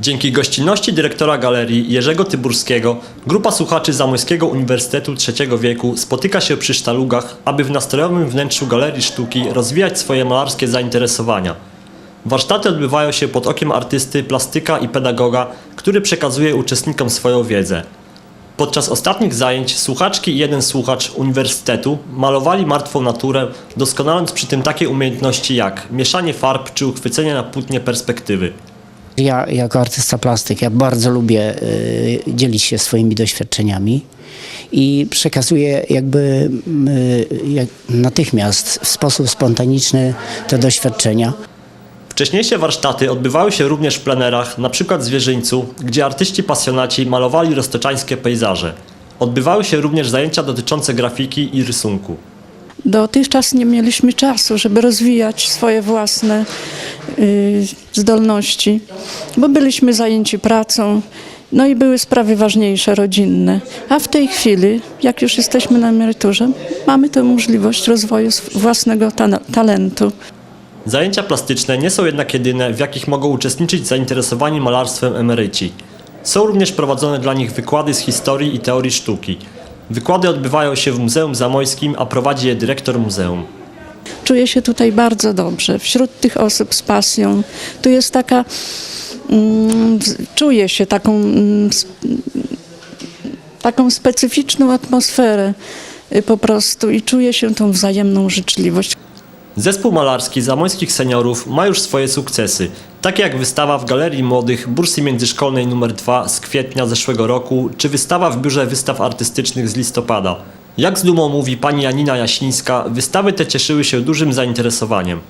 Dzięki gościnności dyrektora galerii Jerzego Tyburskiego, grupa słuchaczy Zamojskiego Uniwersytetu III wieku spotyka się przy sztalugach, aby w nastrojowym wnętrzu Galerii Sztuki rozwijać swoje malarskie zainteresowania. Warsztaty odbywają się pod okiem artysty, plastyka i pedagoga, który przekazuje uczestnikom swoją wiedzę. Podczas ostatnich zajęć słuchaczki i jeden słuchacz uniwersytetu malowali martwą naturę, doskonaląc przy tym takie umiejętności jak mieszanie farb czy uchwycenie na płótnie perspektywy. Ja jako artysta plastyk, ja bardzo lubię y, dzielić się swoimi doświadczeniami i przekazuję jakby y, jak natychmiast w sposób spontaniczny te doświadczenia. Wcześniejsze warsztaty odbywały się również w plenerach, np. w Zwierzyńcu, gdzie artyści pasjonaci malowali roztoczańskie pejzaże. Odbywały się również zajęcia dotyczące grafiki i rysunku. Dotychczas nie mieliśmy czasu, żeby rozwijać swoje własne y, zdolności, bo byliśmy zajęci pracą, no i były sprawy ważniejsze, rodzinne. A w tej chwili, jak już jesteśmy na emeryturze, mamy tę możliwość rozwoju własnego ta- talentu. Zajęcia plastyczne nie są jednak jedyne, w jakich mogą uczestniczyć zainteresowani malarstwem emeryci. Są również prowadzone dla nich wykłady z historii i teorii sztuki. Wykłady odbywają się w Muzeum Zamojskim, a prowadzi je dyrektor muzeum. Czuję się tutaj bardzo dobrze, wśród tych osób z pasją. Tu jest taka, mm, czuję się taką, mm, taką specyficzną atmosferę y, po prostu i czuję się tą wzajemną życzliwość. Zespół malarski zamojskich seniorów ma już swoje sukcesy, takie jak wystawa w Galerii Młodych Bursy Międzyszkolnej nr 2 z kwietnia zeszłego roku, czy wystawa w Biurze Wystaw Artystycznych z listopada. Jak z dumą mówi pani Janina Jasińska, wystawy te cieszyły się dużym zainteresowaniem.